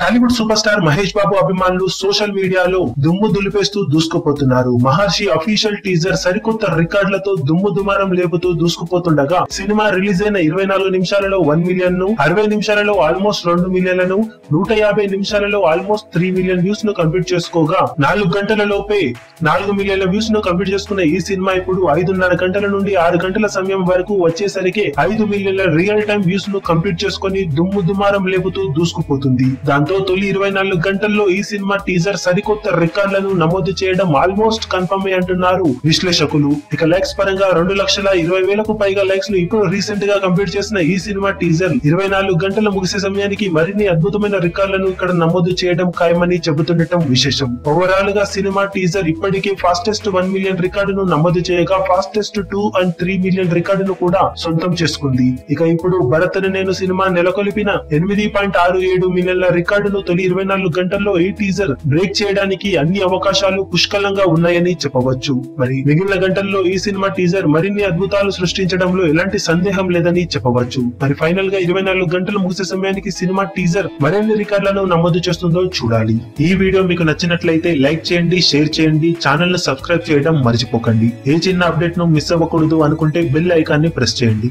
Tollywood super star Mahesh Babu social social మీడియాలో దుమ్ము దులిపేస్తూ దూసుకుపోతున్నారు. మహర్షి official teaser సరికొత్త రికార్డులతో దుమ్ము దుమారం లేపుతూ దూసుకుపోతుండగా సినిమా రిలీజ్ అయిన ఇరవై నాలుగు నిమిషాలలో వన్ మిలియన్ను అరవై నిమిషాలలో ఆల్మోస్ట్ రెండు మిలియన్లను నూట యాభై నిమిషాలలో ఆల్మోస్ట్ త్రీ మిలియన్ వ్యూస్ను కంప్లీట్ చేసుకోగా నాలుగు గంటల లోపే నాలుగు మిలియన్ల వ్యూస్ను కంప్లీట్ చేసుకున్న ఈ సినిమా ఇప్పుడు ఐదున్నర గంటల నుండి ఆరు గంటల సమయం వరకు వచ్చేసరికి ఐదు మిలియన్ల రియల్ టైం వ్యూస్ను కంప్లీట్ చేసుకుని దుమ్ము దుమారం లేపుతూ దూసుకుపోతుంది. దాంతో తొలి ఇరవై నాలుగు గంటల్లో ఈ సినిమా టీజర్ సరికొత్త రికార్డులను నమోదు చేయడం ఆల్మోస్ట్ కన్ఫర్మ్ అంటున్నారు విశ్లేషకులు. ఇక లైక్స్ పరంగా రెండు లక్షల ఇరవై వేలకు పైగా లైక్స్ను ఇప్పుడు రీసెంట్గా కంప్లీట్ చేసిన ఈ సినిమా టీజర్ ఇరవై నాలుగు గంటలు ముగిసే సమయానికి మరిన్ని అద్భుతమైన రికార్డులను ఇక్కడ నమోదు చేయడం ఖాయమని చెబుతుండటం విశేషం. ఓవరాల్గా సినిమా టీజర్ ఇప్పటికే ఫాస్టెస్ట్ వన్ మిలియన్ రికార్డును నమోదు చేయగా fastest two and three million రికార్డును కూడా సొంతం చేసుకుంది. ఇక ఇప్పుడు భరత్ నేను సినిమా నెలకొల్పిన ఎనిమిది పాయింట్ ఆరు ఏడు మిలియన్ల రికార్డును తొలి ఇరవై నాలుగు గంటల్లో ఈ టీజర్ బ్రేక్ చేయడానికి అన్ని అవకాశాలు పుష్కలంగా ఉన్నాయని చెప్పవచ్చు. మరి మిగిలిన గంటల్లో ఈ సినిమా టీజర్ మరిన్ని అద్భుతాలు సృష్టించడంలో ఎలాంటి సందేహం లేదని చెప్పవచ్చు. మరి ఫైనల్గా ఇరవై నాలుగు గంటలు ముగిసే సమయానికి సినిమా టీజర్ మరిన్ని రికార్డులను నమోదు చేస్తుందో చూడాలి. ఈ వీడియో మీకు నచ్చినట్లయితే లైక్ చేయండి షేర్ చేయండి ఛానల్ను సబ్స్క్రైబ్ చేయడం మర్చిపోకండి. ఏ చిన్న అప్డేట్ను మిస్ అవ్వకూడదు అనుకుంటే బెల్ ఐకాన్ని ప్రెస్ చేయండి.